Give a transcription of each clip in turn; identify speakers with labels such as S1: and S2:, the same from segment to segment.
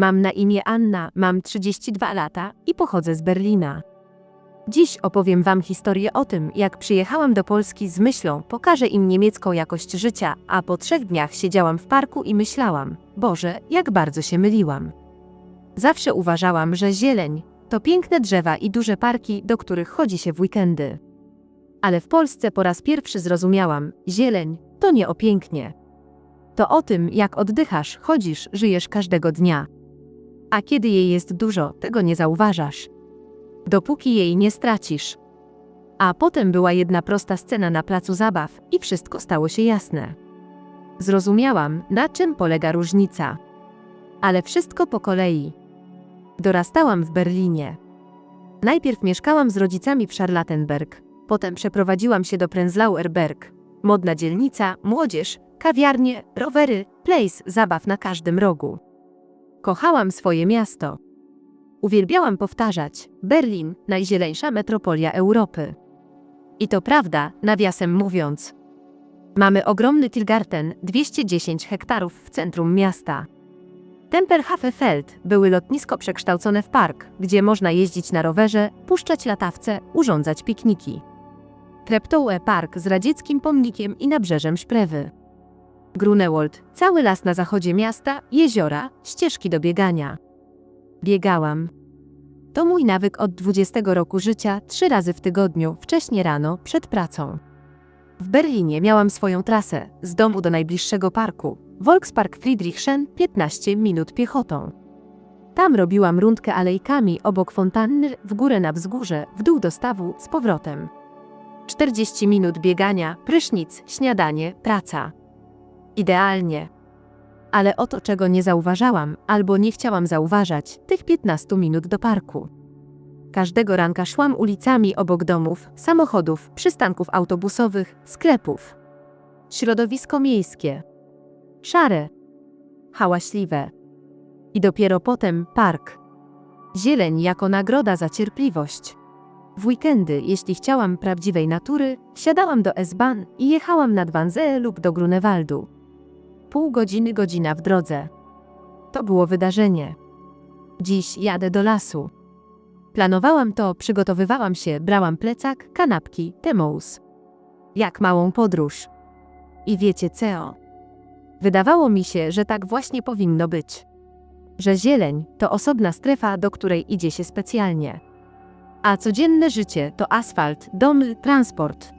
S1: Mam na imię Anna, mam 32 lata i pochodzę z Berlina. Dziś opowiem Wam historię o tym, jak przyjechałam do Polski z myślą, pokażę im niemiecką jakość życia, a po trzech dniach siedziałam w parku i myślałam, Boże, jak bardzo się myliłam. Zawsze uważałam, że zieleń to piękne drzewa i duże parki, do których chodzi się w weekendy. Ale w Polsce po raz pierwszy zrozumiałam, zieleń to nie o pięknie. To o tym, jak oddychasz, chodzisz, żyjesz każdego dnia. A kiedy jej jest dużo, tego nie zauważasz. Dopóki jej nie stracisz. A potem była jedna prosta scena na placu zabaw i wszystko stało się jasne. Zrozumiałam, na czym polega różnica. Ale wszystko po kolei. Dorastałam w Berlinie. Najpierw mieszkałam z rodzicami w Charlottenberg, potem przeprowadziłam się do Prenzlauer Berg. Modna dzielnica, młodzież, kawiarnie, rowery, place zabaw na każdym rogu. Kochałam swoje miasto. Uwielbiałam powtarzać: Berlin najzieleńsza metropolia Europy. I to prawda, nawiasem mówiąc. Mamy ogromny Tiergarten, 210 hektarów w centrum miasta. Tempelhafefeld były lotnisko przekształcone w park, gdzie można jeździć na rowerze, puszczać latawce, urządzać pikniki. Treptowe Park z radzieckim pomnikiem i nabrzeżem Szprewy. Grunewald, cały las na zachodzie miasta, jeziora, ścieżki do biegania. Biegałam. To mój nawyk od 20 roku życia, trzy razy w tygodniu, wcześnie rano, przed pracą. W Berlinie miałam swoją trasę, z domu do najbliższego parku, Volkspark Friedrichsen, 15 minut piechotą. Tam robiłam rundkę alejkami obok fontanny, w górę na wzgórze, w dół do stawu, z powrotem. 40 minut biegania, prysznic, śniadanie, praca. Idealnie. Ale oto czego nie zauważałam, albo nie chciałam zauważać, tych 15 minut do parku. Każdego ranka szłam ulicami obok domów, samochodów, przystanków autobusowych, sklepów. Środowisko miejskie. Szare. Hałaśliwe. I dopiero potem park. Zieleń jako nagroda za cierpliwość. W weekendy, jeśli chciałam prawdziwej natury, wsiadałam do S-Bahn i jechałam nad Wannsee lub do Grunewaldu. Pół godziny, godzina w drodze. To było wydarzenie. Dziś jadę do lasu. Planowałam to, przygotowywałam się, brałam plecak, kanapki, temous. Jak małą podróż. I wiecie co? Wydawało mi się, że tak właśnie powinno być. Że zieleń to osobna strefa, do której idzie się specjalnie. A codzienne życie to asfalt, domy, transport.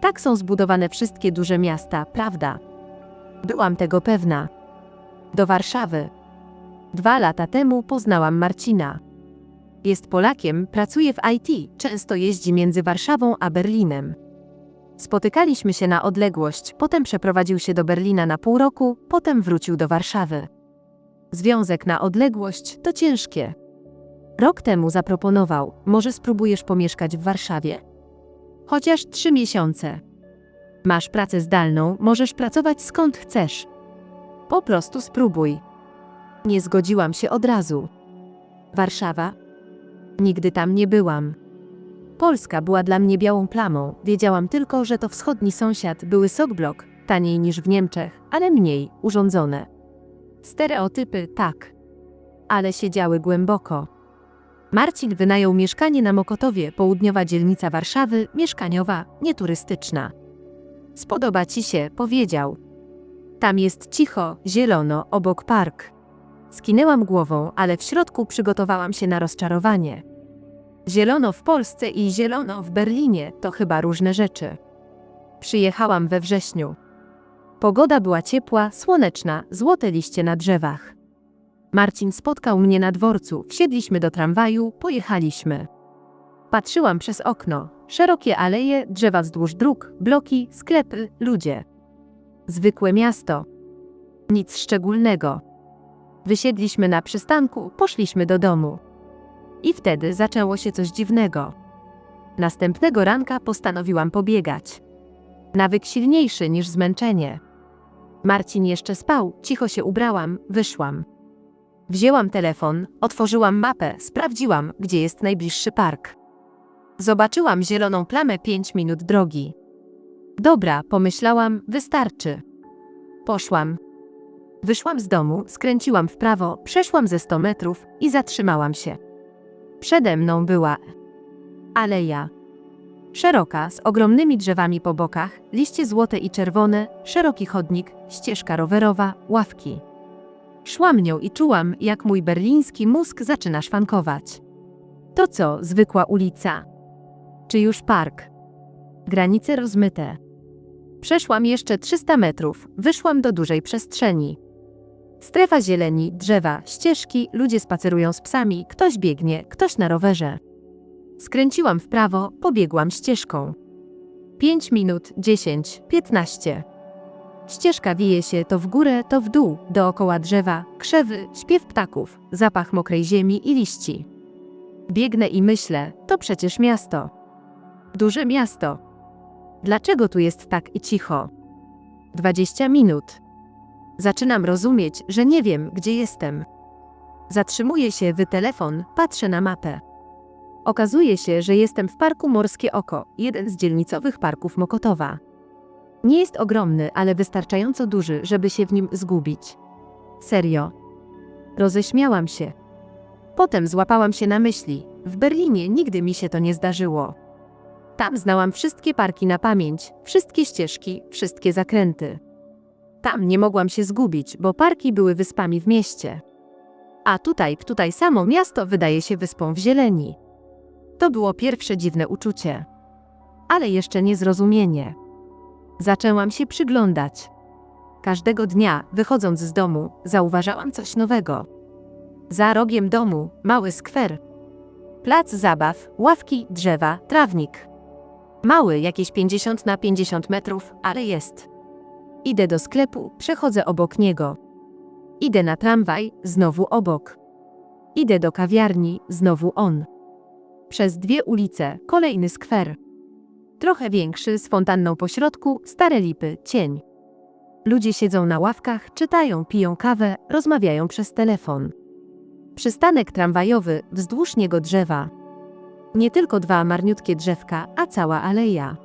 S1: Tak są zbudowane wszystkie duże miasta, prawda? Byłam tego pewna. Do Warszawy. Dwa lata temu poznałam Marcina. Jest Polakiem, pracuje w IT, często jeździ między Warszawą a Berlinem. Spotykaliśmy się na odległość, potem przeprowadził się do Berlina na pół roku, potem wrócił do Warszawy. Związek na odległość to ciężkie. Rok temu zaproponował, może spróbujesz pomieszkać w Warszawie? Chociaż trzy miesiące. Masz pracę zdalną, możesz pracować skąd chcesz. Po prostu spróbuj. Nie zgodziłam się od razu. Warszawa? Nigdy tam nie byłam. Polska była dla mnie białą plamą, wiedziałam tylko, że to wschodni sąsiad, były sokblok, taniej niż w Niemczech, ale mniej, urządzone. Stereotypy tak. Ale siedziały głęboko. Marcin wynajął mieszkanie na Mokotowie, południowa dzielnica Warszawy, mieszkaniowa, nieturystyczna. Spodoba ci się, powiedział. Tam jest cicho, zielono, obok park. Skinęłam głową, ale w środku przygotowałam się na rozczarowanie. Zielono w Polsce i zielono w Berlinie to chyba różne rzeczy. Przyjechałam we wrześniu. Pogoda była ciepła, słoneczna, złote liście na drzewach. Marcin spotkał mnie na dworcu, wsiedliśmy do tramwaju, pojechaliśmy. Patrzyłam przez okno. Szerokie aleje, drzewa wzdłuż dróg, bloki, sklepy, ludzie. Zwykłe miasto. Nic szczególnego. Wysiedliśmy na przystanku, poszliśmy do domu. I wtedy zaczęło się coś dziwnego. Następnego ranka postanowiłam pobiegać. Nawyk silniejszy niż zmęczenie. Marcin jeszcze spał, cicho się ubrałam, wyszłam. Wzięłam telefon, otworzyłam mapę, sprawdziłam, gdzie jest najbliższy park. Zobaczyłam zieloną plamę 5 minut drogi. Dobra, pomyślałam, wystarczy. Poszłam. Wyszłam z domu, skręciłam w prawo, przeszłam ze 100 metrów i zatrzymałam się. Przede mną była aleja. Szeroka, z ogromnymi drzewami po bokach, liście złote i czerwone, szeroki chodnik, ścieżka rowerowa, ławki. Szłam nią i czułam, jak mój berliński mózg zaczyna szwankować. To co, zwykła ulica? Czy już park? Granice rozmyte. Przeszłam jeszcze 300 metrów, wyszłam do dużej przestrzeni. Strefa zieleni, drzewa, ścieżki, ludzie spacerują z psami, ktoś biegnie, ktoś na rowerze. Skręciłam w prawo, pobiegłam ścieżką. 5 minut, 10, 15. Ścieżka wije się to w górę, to w dół, dookoła drzewa, krzewy, śpiew ptaków, zapach mokrej ziemi i liści. Biegnę i myślę, to przecież miasto. Duże miasto. Dlaczego tu jest tak i cicho? 20 minut. Zaczynam rozumieć, że nie wiem, gdzie jestem. Zatrzymuję się w telefon, patrzę na mapę. Okazuje się, że jestem w parku Morskie Oko, jeden z dzielnicowych parków Mokotowa. Nie jest ogromny, ale wystarczająco duży, żeby się w nim zgubić. Serio. Roześmiałam się. Potem złapałam się na myśli. W Berlinie nigdy mi się to nie zdarzyło. Tam znałam wszystkie parki na pamięć, wszystkie ścieżki, wszystkie zakręty. Tam nie mogłam się zgubić, bo parki były wyspami w mieście. A tutaj, tutaj samo miasto wydaje się wyspą w zieleni. To było pierwsze dziwne uczucie. Ale jeszcze nie zrozumienie. Zaczęłam się przyglądać. Każdego dnia, wychodząc z domu, zauważałam coś nowego. Za rogiem domu mały skwer. Plac zabaw, ławki, drzewa, trawnik. Mały, jakieś 50 na 50 metrów, ale jest. Idę do sklepu, przechodzę obok niego. Idę na tramwaj, znowu obok. Idę do kawiarni, znowu on. Przez dwie ulice, kolejny skwer. Trochę większy, z fontanną pośrodku, stare lipy, cień. Ludzie siedzą na ławkach, czytają, piją kawę, rozmawiają przez telefon. Przystanek tramwajowy, wzdłuż niego drzewa. Nie tylko dwa marniutkie drzewka, a cała aleja.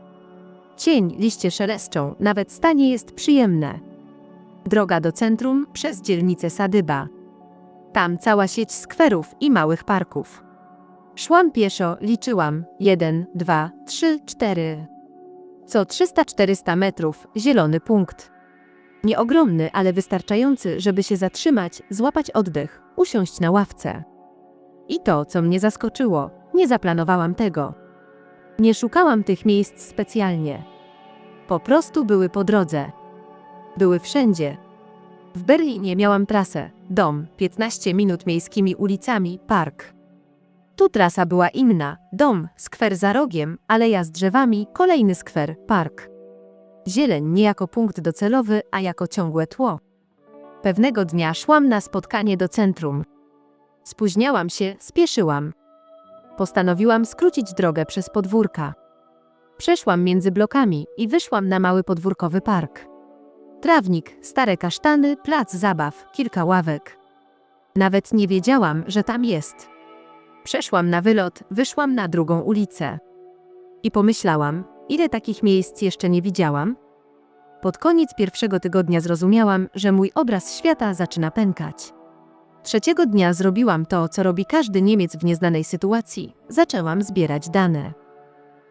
S1: Cień, liście szeleszczą, nawet stanie jest przyjemne. Droga do centrum przez dzielnicę Sadyba. Tam cała sieć skwerów i małych parków. Szłam pieszo, liczyłam. Jeden, dwa, trzy, cztery. Co 300-400 metrów, zielony punkt. Nieogromny, ale wystarczający, żeby się zatrzymać, złapać oddech, usiąść na ławce. I to, co mnie zaskoczyło, nie zaplanowałam tego. Nie szukałam tych miejsc specjalnie. Po prostu były po drodze. Były wszędzie. W Berlinie miałam trasę, dom, 15 minut miejskimi ulicami, park. Tu trasa była inna, dom, skwer za rogiem, aleja z drzewami, kolejny skwer, park. Zieleń nie jako punkt docelowy, a jako ciągłe tło. Pewnego dnia szłam na spotkanie do centrum. Spóźniałam się, spieszyłam. Postanowiłam skrócić drogę przez podwórka. Przeszłam między blokami i wyszłam na mały podwórkowy park. Trawnik, stare kasztany, plac zabaw, kilka ławek. Nawet nie wiedziałam, że tam jest. Przeszłam na wylot, wyszłam na drugą ulicę. I pomyślałam, ile takich miejsc jeszcze nie widziałam? Pod koniec pierwszego tygodnia zrozumiałam, że mój obraz świata zaczyna pękać. Trzeciego dnia zrobiłam to, co robi każdy Niemiec w nieznanej sytuacji. Zaczęłam zbierać dane.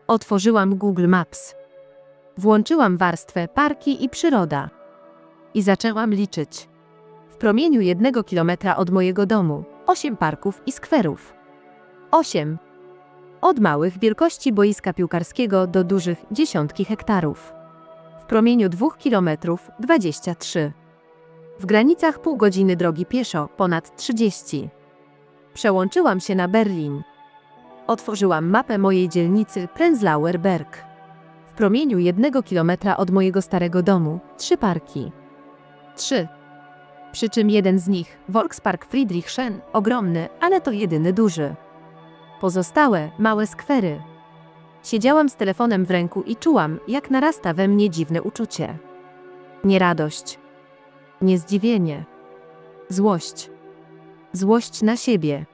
S1: Otworzyłam Google Maps. Włączyłam warstwę parki i przyroda. I zaczęłam liczyć. W promieniu jednego kilometra od mojego domu osiem parków i skwerów. Osiem. Od małych wielkości boiska piłkarskiego do dużych dziesiątki hektarów. W promieniu dwóch kilometrów 23. W granicach pół godziny drogi pieszo ponad 30. Przełączyłam się na Berlin. Otworzyłam mapę mojej dzielnicy Prenzlauer Berg. W promieniu jednego kilometra od mojego starego domu trzy parki. Trzy. Przy czym jeden z nich, Volkspark Friedrichsen, ogromny, ale to jedyny duży. Pozostałe małe skwery. Siedziałam z telefonem w ręku i czułam, jak narasta we mnie dziwne uczucie. Nie radość, nie zdziwienie, złość. Złość na siebie.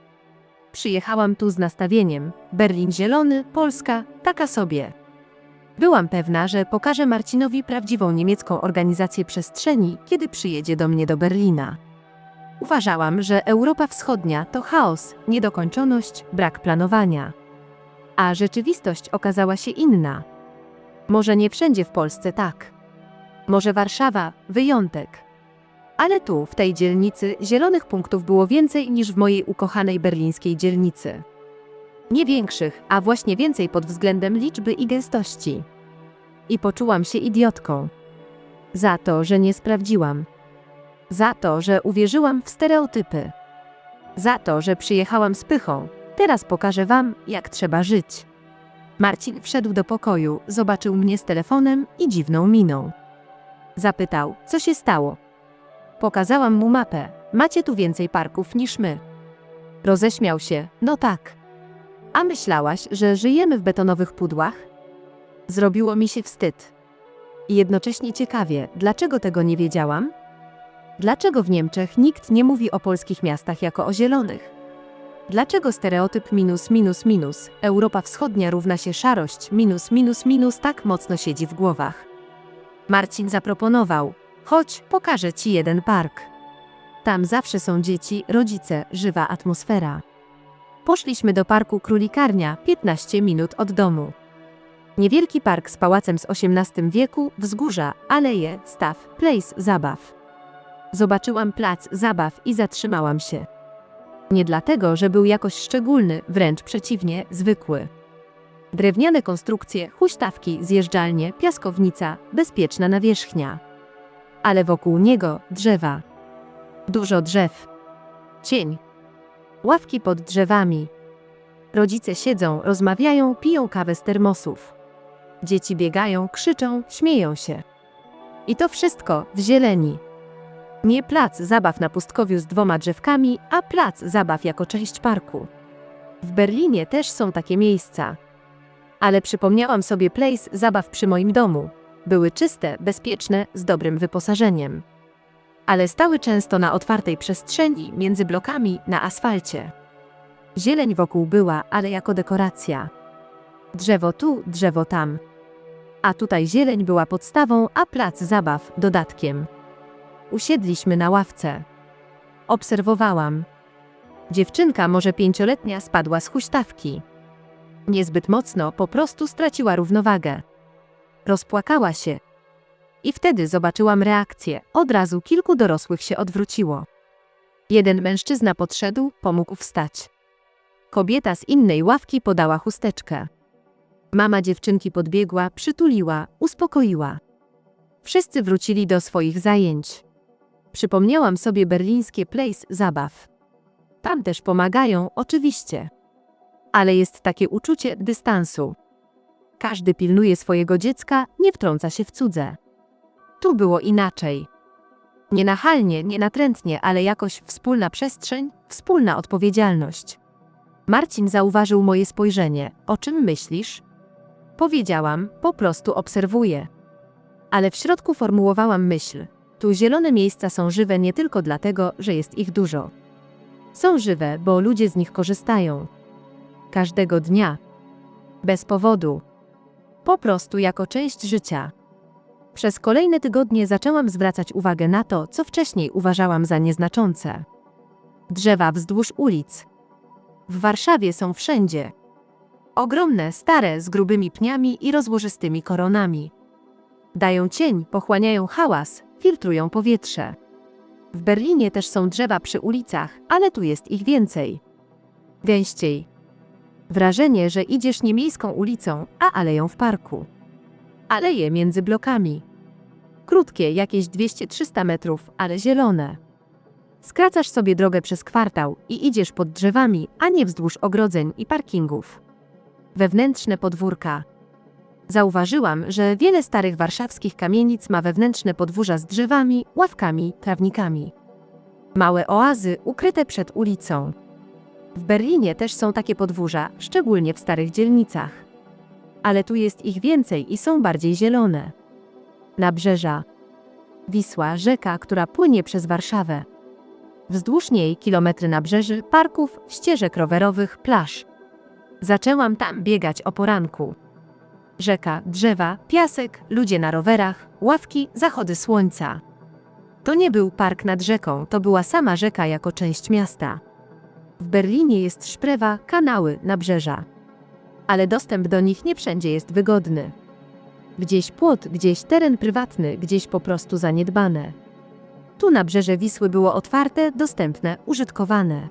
S1: Przyjechałam tu z nastawieniem: Berlin zielony, Polska taka sobie. Byłam pewna, że pokażę Marcinowi prawdziwą niemiecką organizację przestrzeni, kiedy przyjedzie do mnie do Berlina. Uważałam, że Europa Wschodnia to chaos, niedokończoność, brak planowania. A rzeczywistość okazała się inna. Może nie wszędzie w Polsce tak. Może Warszawa wyjątek. Ale tu, w tej dzielnicy, zielonych punktów było więcej niż w mojej ukochanej berlińskiej dzielnicy. Nie większych, a właśnie więcej pod względem liczby i gęstości. I poczułam się idiotką. Za to, że nie sprawdziłam. Za to, że uwierzyłam w stereotypy. Za to, że przyjechałam z pychą. Teraz pokażę wam, jak trzeba żyć. Marcin wszedł do pokoju, zobaczył mnie z telefonem i dziwną miną. Zapytał, co się stało. Pokazałam mu mapę. Macie tu więcej parków niż my. Roześmiał się, no tak. A myślałaś, że żyjemy w betonowych pudłach? Zrobiło mi się wstyd. I jednocześnie ciekawie, dlaczego tego nie wiedziałam? Dlaczego w Niemczech nikt nie mówi o polskich miastach jako o zielonych? Dlaczego stereotyp minus minus minus, Europa Wschodnia równa się szarość minus minus minus tak mocno siedzi w głowach? Marcin zaproponował: chodź, pokażę ci jeden park. Tam zawsze są dzieci, rodzice, żywa atmosfera. Poszliśmy do parku Królikarnia, 15 minut od domu. Niewielki park z pałacem z XVIII wieku, wzgórza, aleje, staw, place zabaw. Zobaczyłam plac zabaw i zatrzymałam się. Nie dlatego, że był jakoś szczególny, wręcz przeciwnie, zwykły. Drewniane konstrukcje, huśtawki, zjeżdżalnie, piaskownica, bezpieczna nawierzchnia. Ale wokół niego drzewa. Dużo drzew. Cień. Ławki pod drzewami. Rodzice siedzą, rozmawiają, piją kawę z termosów. Dzieci biegają, krzyczą, śmieją się. I to wszystko w zieleni. Nie plac zabaw na pustkowiu z dwoma drzewkami, a plac zabaw jako część parku. W Berlinie też są takie miejsca. Ale przypomniałam sobie place zabaw przy moim domu. Były czyste, bezpieczne, z dobrym wyposażeniem. Ale stały często na otwartej przestrzeni, między blokami, na asfalcie. Zieleń wokół była, ale jako dekoracja. Drzewo tu, drzewo tam. A tutaj zieleń była podstawą, a plac zabaw dodatkiem. Usiedliśmy na ławce. Obserwowałam. Dziewczynka, może pięcioletnia, spadła z huśtawki. Niezbyt mocno, po prostu straciła równowagę. Rozpłakała się. I wtedy zobaczyłam reakcję. Od razu kilku dorosłych się odwróciło. Jeden mężczyzna podszedł, pomógł wstać. Kobieta z innej ławki podała chusteczkę. Mama dziewczynki podbiegła, przytuliła, uspokoiła. Wszyscy wrócili do swoich zajęć. Przypomniałam sobie berlińskie place zabaw. Tam też pomagają, oczywiście. Ale jest takie uczucie dystansu. Każdy pilnuje swojego dziecka, nie wtrąca się w cudze. Tu było inaczej. Nie nachalnie, nie natrętnie, ale jakoś wspólna przestrzeń, wspólna odpowiedzialność. Marcin zauważył moje spojrzenie. O czym myślisz? Powiedziałam, po prostu obserwuję. Ale w środku formułowałam myśl. Tu zielone miejsca są żywe nie tylko dlatego, że jest ich dużo. Są żywe, bo ludzie z nich korzystają. Każdego dnia. Bez powodu. Po prostu jako część życia. Przez kolejne tygodnie zaczęłam zwracać uwagę na to, co wcześniej uważałam za nieznaczące. Drzewa wzdłuż ulic. W Warszawie są wszędzie. Ogromne, stare, z grubymi pniami i rozłożystymi koronami. Dają cień, pochłaniają hałas, filtrują powietrze. W Berlinie też są drzewa przy ulicach, ale tu jest ich więcej. Gęściej. Wrażenie, że idziesz nie miejską ulicą, a aleją w parku. Aleje między blokami. Krótkie, jakieś 200-300 metrów, ale zielone. Skracasz sobie drogę przez kwartał i idziesz pod drzewami, a nie wzdłuż ogrodzeń i parkingów. Wewnętrzne podwórka. Zauważyłam, że wiele starych warszawskich kamienic ma wewnętrzne podwórza z drzewami, ławkami, trawnikami. Małe oazy ukryte przed ulicą. W Berlinie też są takie podwórza, szczególnie w starych dzielnicach. Ale tu jest ich więcej i są bardziej zielone. Nabrzeża. Wisła, rzeka, która płynie przez Warszawę. Wzdłuż niej kilometry nabrzeży, parków, ścieżek rowerowych, plaż. Zaczęłam tam biegać o poranku. Rzeka, drzewa, piasek, ludzie na rowerach, ławki, zachody słońca. To nie był park nad rzeką, to była sama rzeka jako część miasta. W Berlinie jest szprewa, kanały, nabrzeża. Ale dostęp do nich nie wszędzie jest wygodny. Gdzieś płot, gdzieś teren prywatny, gdzieś po prostu zaniedbane. Tu nabrzeże Wisły było otwarte, dostępne, użytkowane.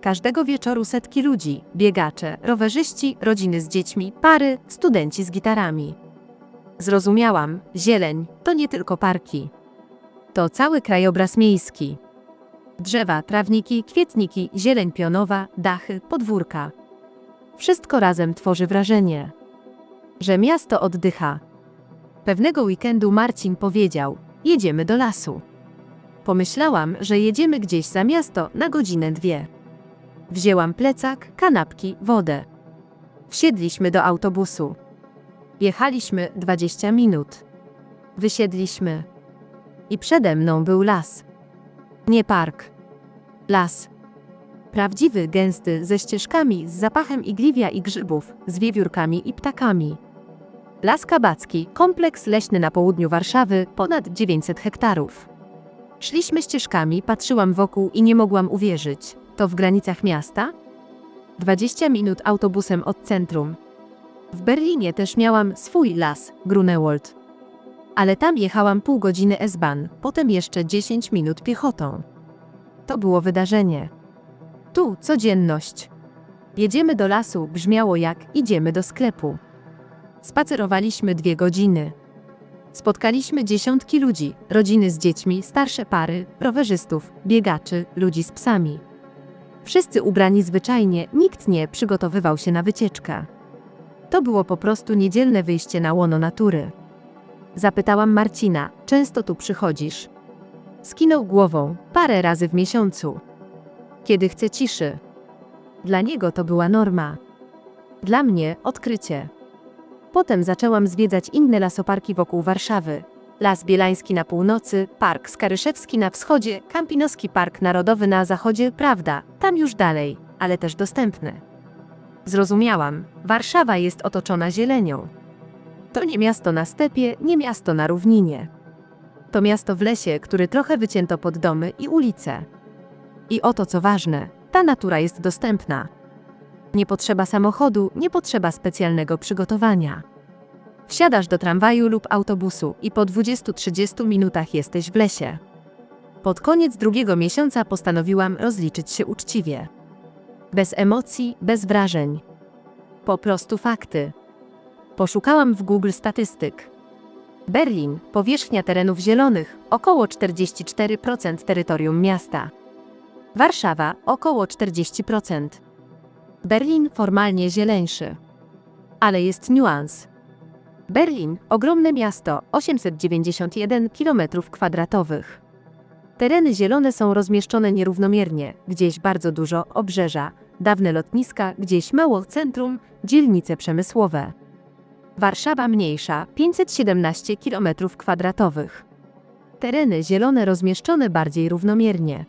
S1: Każdego wieczoru setki ludzi, biegacze, rowerzyści, rodziny z dziećmi, pary, studenci z gitarami. Zrozumiałam, zieleń to nie tylko parki. To cały krajobraz miejski. Drzewa, trawniki, kwietniki, zieleń pionowa, dachy, podwórka. Wszystko razem tworzy wrażenie, że miasto oddycha. Pewnego weekendu Marcin powiedział: Jedziemy do lasu. Pomyślałam, że jedziemy gdzieś za miasto na godzinę dwie. Wzięłam plecak, kanapki, wodę. Wsiedliśmy do autobusu. Jechaliśmy 20 minut. Wysiedliśmy. I przede mną był las. Nie park. Las. Prawdziwy, gęsty, ze ścieżkami, z zapachem igliwia i grzybów, z wiewiórkami i ptakami. Las Kabacki, kompleks leśny na południu Warszawy, ponad 900 hektarów. Szliśmy ścieżkami, patrzyłam wokół i nie mogłam uwierzyć. To w granicach miasta? 20 minut autobusem od centrum. W Berlinie też miałam swój las, Grunewald. Ale tam jechałam pół godziny S-Bahn, potem jeszcze 10 minut piechotą. To było wydarzenie. Tu codzienność. Jedziemy do lasu brzmiało jak idziemy do sklepu. Spacerowaliśmy dwie godziny. Spotkaliśmy dziesiątki ludzi, rodziny z dziećmi, starsze pary, rowerzystów, biegaczy, ludzi z psami. Wszyscy ubrani zwyczajnie, nikt nie przygotowywał się na wycieczkę. To było po prostu niedzielne wyjście na łono natury. Zapytałam Marcina, często tu przychodzisz? Skinął głową, parę razy w miesiącu. Kiedy chce ciszy. Dla niego to była norma. Dla mnie odkrycie. Potem zaczęłam zwiedzać inne lasoparki wokół Warszawy. Las Bielański na północy, Park Skaryszewski na wschodzie, Kampinoski Park Narodowy na zachodzie, prawda, tam już dalej, ale też dostępny. Zrozumiałam, Warszawa jest otoczona zielenią. To nie miasto na stepie, nie miasto na równinie. To miasto w lesie, który trochę wycięto pod domy i ulice. I oto co ważne, ta natura jest dostępna. Nie potrzeba samochodu, nie potrzeba specjalnego przygotowania. Wsiadasz do tramwaju lub autobusu i po 20-30 minutach jesteś w lesie. Pod koniec drugiego miesiąca postanowiłam rozliczyć się uczciwie. Bez emocji, bez wrażeń. Po prostu fakty. Poszukałam w Google statystyk. Berlin, powierzchnia terenów zielonych, około 44% terytorium miasta. Warszawa, około 40%. Berlin formalnie zieleńszy. Ale jest niuans. Berlin, ogromne miasto, 891 km2. Tereny zielone są rozmieszczone nierównomiernie, gdzieś bardzo dużo obrzeża, dawne lotniska, gdzieś mało centrum, dzielnice przemysłowe. Warszawa mniejsza, 517 km2. Tereny zielone rozmieszczone bardziej równomiernie.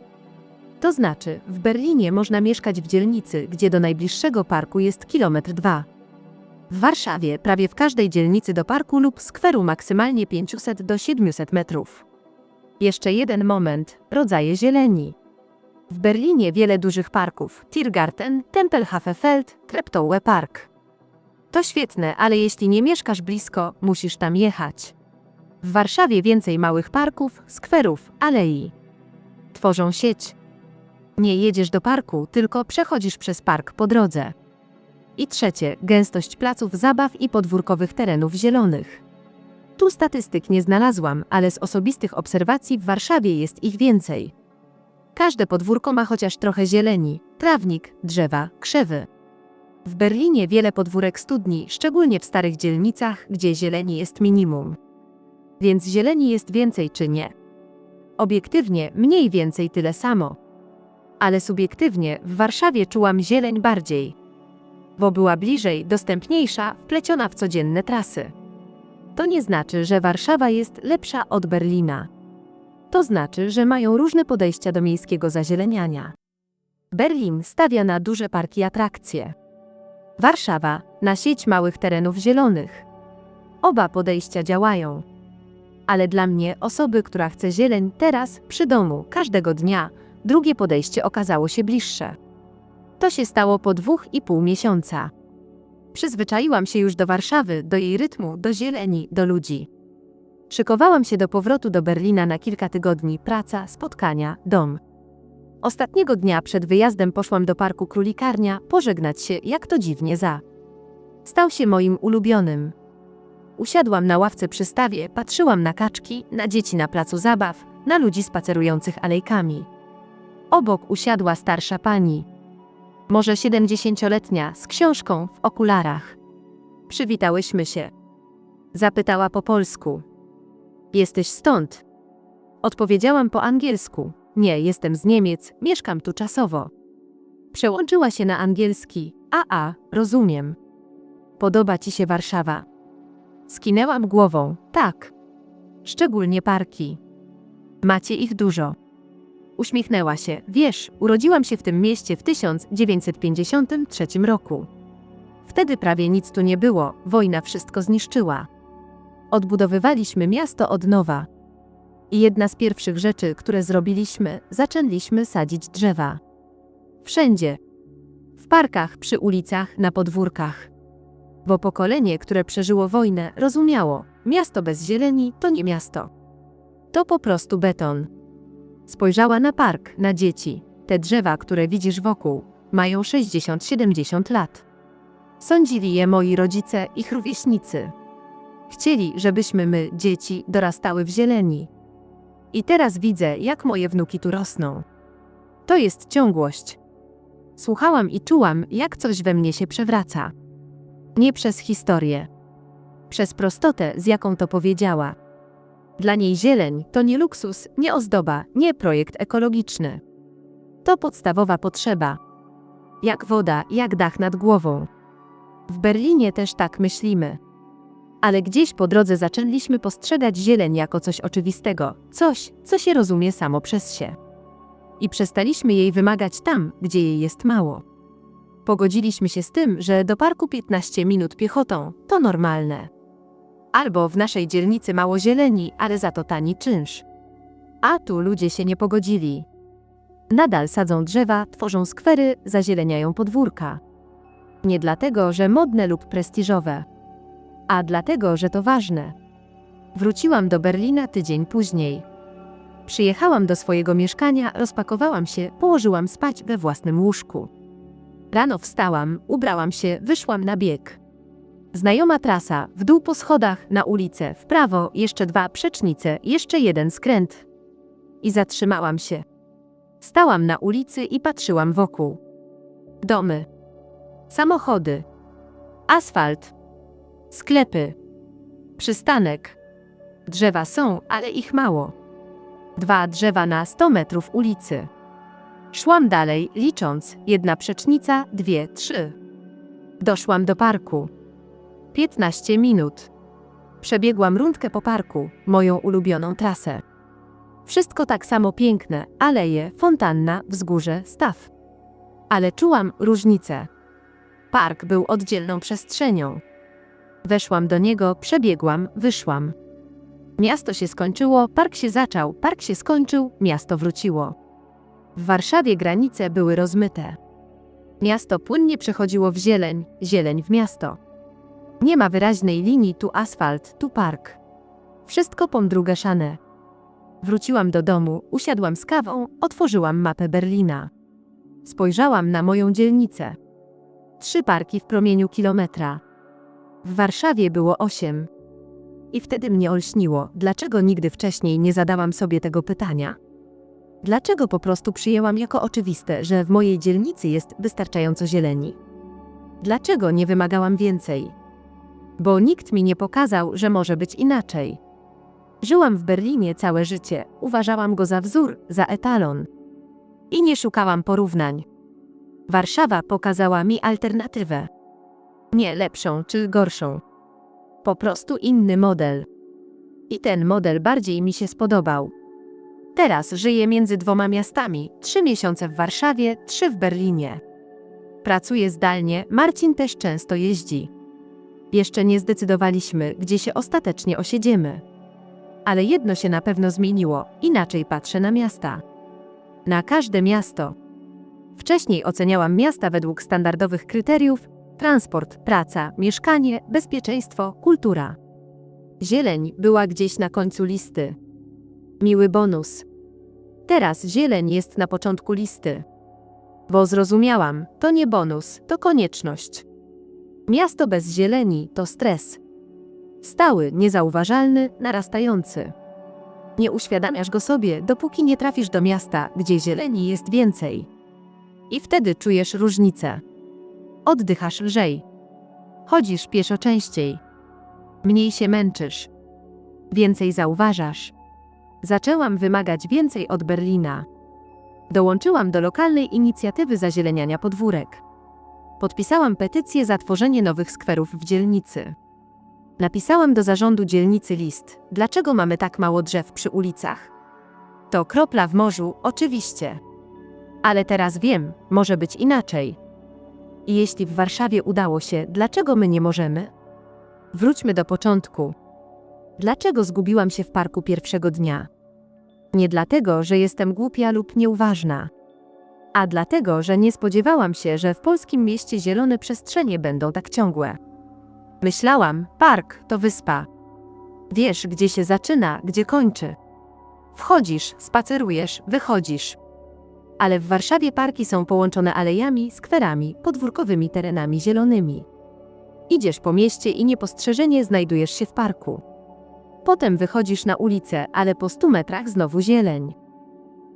S1: To znaczy, w Berlinie można mieszkać w dzielnicy, gdzie do najbliższego parku jest kilometr dwa. W Warszawie prawie w każdej dzielnicy do parku lub skweru maksymalnie 500 do 700 metrów. Jeszcze jeden moment, rodzaje zieleni. W Berlinie wiele dużych parków, Tiergarten, Tempelhafefeld, Treptowe Park. To świetne, ale jeśli nie mieszkasz blisko, musisz tam jechać. W Warszawie więcej małych parków, skwerów, alei. Tworzą sieć. Nie jedziesz do parku, tylko przechodzisz przez park po drodze. I trzecie, gęstość placów zabaw i podwórkowych terenów zielonych. Tu statystyk nie znalazłam, ale z osobistych obserwacji w Warszawie jest ich więcej. Każde podwórko ma chociaż trochę zieleni, trawnik, drzewa, krzewy. W Berlinie wiele podwórek studni, szczególnie w starych dzielnicach, gdzie zieleni jest minimum. Więc zieleni jest więcej czy nie? Obiektywnie mniej więcej tyle samo. Ale subiektywnie w Warszawie czułam zieleń bardziej. Bo była bliżej, dostępniejsza, wpleciona w codzienne trasy. To nie znaczy, że Warszawa jest lepsza od Berlina. To znaczy, że mają różne podejścia do miejskiego zazieleniania. Berlin stawia na duże parki atrakcje. Warszawa na sieć małych terenów zielonych, Oba podejścia działają. Ale dla mnie, osoby, która chce zieleń teraz, przy domu, każdego dnia, drugie podejście okazało się bliższe. To się stało po dwóch i pół miesiąca. Przyzwyczaiłam się już do Warszawy, do jej rytmu, do zieleni, do ludzi. Szykowałam się do powrotu do Berlina na kilka tygodni, praca, spotkania, dom. Ostatniego dnia przed wyjazdem poszłam do parku Królikarnia pożegnać się, jak to dziwnie za. Stał się moim ulubionym. Usiadłam na ławce przy stawie, patrzyłam na kaczki, na dzieci na placu zabaw, na ludzi spacerujących alejkami. Obok usiadła starsza pani. Może siedemdziesięcioletnia, z książką w okularach. Przywitałyśmy się. Zapytała po polsku. Jesteś stąd? Odpowiedziałam po angielsku. Nie, jestem z Niemiec, mieszkam tu czasowo. Przełączyła się na angielski. A, a, rozumiem. Podoba ci się Warszawa? Skinęłam głową. Tak. Szczególnie parki. Macie ich dużo. Uśmiechnęła się. Wiesz, urodziłam się w tym mieście w 1953 roku. Wtedy prawie nic tu nie było, wojna wszystko zniszczyła. Odbudowywaliśmy miasto od nowa. I jedna z pierwszych rzeczy, które zrobiliśmy, zaczęliśmy sadzić drzewa. Wszędzie. W parkach, przy ulicach, na podwórkach. Bo pokolenie, które przeżyło wojnę, rozumiało: miasto bez zieleni to nie miasto. To po prostu beton. Spojrzała na park, na dzieci. Te drzewa, które widzisz wokół, mają 60-70 lat. Sądzili je moi rodzice, ich rówieśnicy. Chcieli, żebyśmy my, dzieci, dorastały w zieleni. I teraz widzę, jak moje wnuki tu rosną. To jest ciągłość. Słuchałam i czułam, jak coś we mnie się przewraca. Nie przez historię. Przez prostotę, z jaką to powiedziała. Dla niej zieleń to nie luksus, nie ozdoba, nie projekt ekologiczny. To podstawowa potrzeba. Jak woda, jak dach nad głową. W Berlinie też tak myślimy. Ale gdzieś po drodze zaczęliśmy postrzegać zieleń jako coś oczywistego, coś, co się rozumie samo przez się. I przestaliśmy jej wymagać tam, gdzie jej jest mało. Pogodziliśmy się z tym, że do parku 15 minut piechotą to normalne. Albo w naszej dzielnicy mało zieleni, ale za to tani czynsz. A tu ludzie się nie pogodzili. Nadal sadzą drzewa, tworzą skwery, zazieleniają podwórka. Nie dlatego, że modne lub prestiżowe, a dlatego, że to ważne. Wróciłam do Berlina tydzień później. Przyjechałam do swojego mieszkania, rozpakowałam się, położyłam spać we własnym łóżku. Rano wstałam, ubrałam się, wyszłam na bieg. Znajoma trasa, w dół po schodach, na ulicę, w prawo, jeszcze dwa przecznice, jeszcze jeden skręt. I zatrzymałam się. Stałam na ulicy i patrzyłam wokół. Domy. Samochody. Asfalt. Sklepy. Przystanek. Drzewa są, ale ich mało. Dwa drzewa na 100 metrów ulicy. Szłam dalej, licząc, jedna przecznica, dwie, trzy. Doszłam do parku. 15 minut. Przebiegłam rundkę po parku, moją ulubioną trasę. Wszystko tak samo piękne, aleje, fontanna, wzgórze, staw. Ale czułam różnicę. Park był oddzielną przestrzenią. Weszłam do niego, przebiegłam, wyszłam. Miasto się skończyło, park się zaczął, park się skończył, miasto wróciło. W Warszawie granice były rozmyte. Miasto płynnie przechodziło w zieleń, zieleń w miasto. Nie ma wyraźnej linii, tu asfalt, tu park. Wszystko pomdrugaszane. Wróciłam do domu, usiadłam z kawą, otworzyłam mapę Berlina. Spojrzałam na moją dzielnicę. Trzy parki w promieniu kilometra. W Warszawie było osiem. I wtedy mnie olśniło, dlaczego nigdy wcześniej nie zadałam sobie tego pytania. Dlaczego po prostu przyjęłam jako oczywiste, że w mojej dzielnicy jest wystarczająco zieleni? Dlaczego nie wymagałam więcej? Bo nikt mi nie pokazał, że może być inaczej. Żyłam w Berlinie całe życie, uważałam go za wzór, za etalon. I nie szukałam porównań. Warszawa pokazała mi alternatywę. Nie lepszą czy gorszą. Po prostu inny model. I ten model bardziej mi się spodobał. Teraz żyję między dwoma miastami, trzy miesiące w Warszawie, trzy w Berlinie. Pracuję zdalnie, Marcin też często jeździ. Jeszcze nie zdecydowaliśmy, gdzie się ostatecznie osiedziemy. Ale jedno się na pewno zmieniło, inaczej patrzę na miasta. Na każde miasto. Wcześniej oceniałam miasta według standardowych kryteriów: transport, praca, mieszkanie, bezpieczeństwo, kultura. Zieleń była gdzieś na końcu listy. Miły bonus. Teraz zieleń jest na początku listy. Bo zrozumiałam, to nie bonus, to konieczność. Miasto bez zieleni to stres. Stały, niezauważalny, narastający. Nie uświadamiasz go sobie, dopóki nie trafisz do miasta, gdzie zieleni jest więcej. I wtedy czujesz różnicę. Oddychasz lżej. Chodzisz pieszo częściej. Mniej się męczysz. Więcej zauważasz. Zaczęłam wymagać więcej od Berlina. Dołączyłam do lokalnej inicjatywy zazieleniania podwórek. Podpisałam petycję za tworzenie nowych skwerów w dzielnicy. Napisałam do zarządu dzielnicy list, dlaczego mamy tak mało drzew przy ulicach. To kropla w morzu, oczywiście. Ale teraz wiem, może być inaczej. I jeśli w Warszawie udało się, dlaczego my nie możemy? Wróćmy do początku. Dlaczego zgubiłam się w parku pierwszego dnia? Nie dlatego, że jestem głupia lub nieuważna, a dlatego, że nie spodziewałam się, że w polskim mieście zielone przestrzenie będą tak ciągłe. Myślałam, park to wyspa. Wiesz, gdzie się zaczyna, gdzie kończy. Wchodzisz, spacerujesz, wychodzisz. Ale w Warszawie parki są połączone alejami, skwerami, podwórkowymi terenami zielonymi. Idziesz po mieście i niepostrzeżenie znajdujesz się w parku. Potem wychodzisz na ulicę, ale po stu metrach znowu zieleń.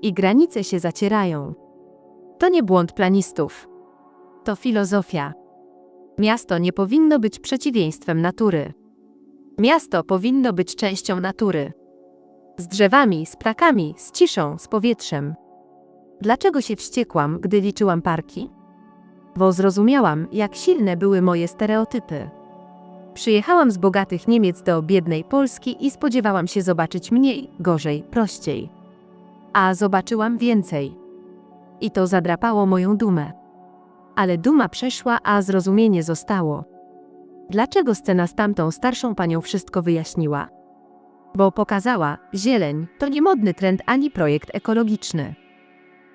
S1: I granice się zacierają. To nie błąd planistów. To filozofia. Miasto nie powinno być przeciwieństwem natury. Miasto powinno być częścią natury. Z drzewami, z ptakami, z ciszą, z powietrzem. Dlaczego się wściekłam, gdy liczyłam parki? Bo zrozumiałam, jak silne były moje stereotypy. Przyjechałam z bogatych Niemiec do biednej Polski i spodziewałam się zobaczyć mniej, gorzej, prościej. A zobaczyłam więcej. I to zadrapało moją dumę. Ale duma przeszła, a zrozumienie zostało. Dlaczego scena z tamtą starszą panią wszystko wyjaśniła? Bo pokazała, zieleń to nie modny trend ani projekt ekologiczny.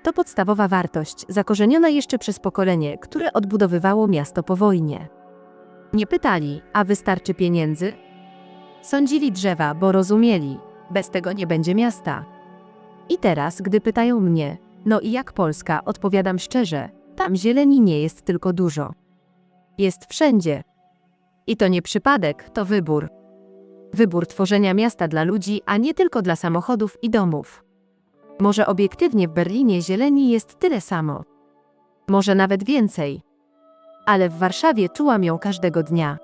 S1: To podstawowa wartość, zakorzeniona jeszcze przez pokolenie, które odbudowywało miasto po wojnie. Nie pytali, a wystarczy pieniędzy? Sądzili drzewa, bo rozumieli, bez tego nie będzie miasta. I teraz, gdy pytają mnie, no i jak Polska, odpowiadam szczerze, tam zieleni nie jest tylko dużo. Jest wszędzie. I to nie przypadek, to wybór. Wybór tworzenia miasta dla ludzi, a nie tylko dla samochodów i domów. Może obiektywnie w Berlinie zieleni jest tyle samo. Może nawet więcej. Ale w Warszawie czułam ją każdego dnia.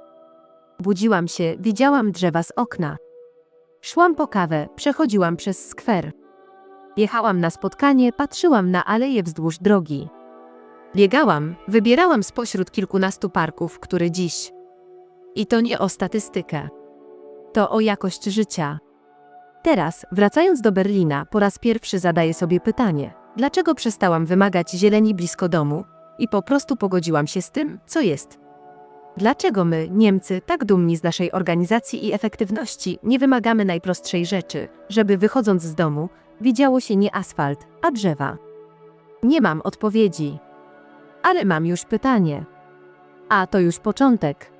S1: Budziłam się, widziałam drzewa z okna. Szłam po kawę, przechodziłam przez skwer. Jechałam na spotkanie, patrzyłam na aleje wzdłuż drogi. Biegałam, wybierałam spośród kilkunastu parków, które dziś. I to nie o statystykę. To o jakość życia. Teraz, wracając do Berlina, po raz pierwszy zadaję sobie pytanie: dlaczego przestałam wymagać zieleni blisko domu i po prostu pogodziłam się z tym, co jest? Dlaczego my, Niemcy, tak dumni z naszej organizacji i efektywności, nie wymagamy najprostszej rzeczy, żeby wychodząc z domu, widziało się nie asfalt, a drzewa? Nie mam odpowiedzi. Ale mam już pytanie. A to już początek.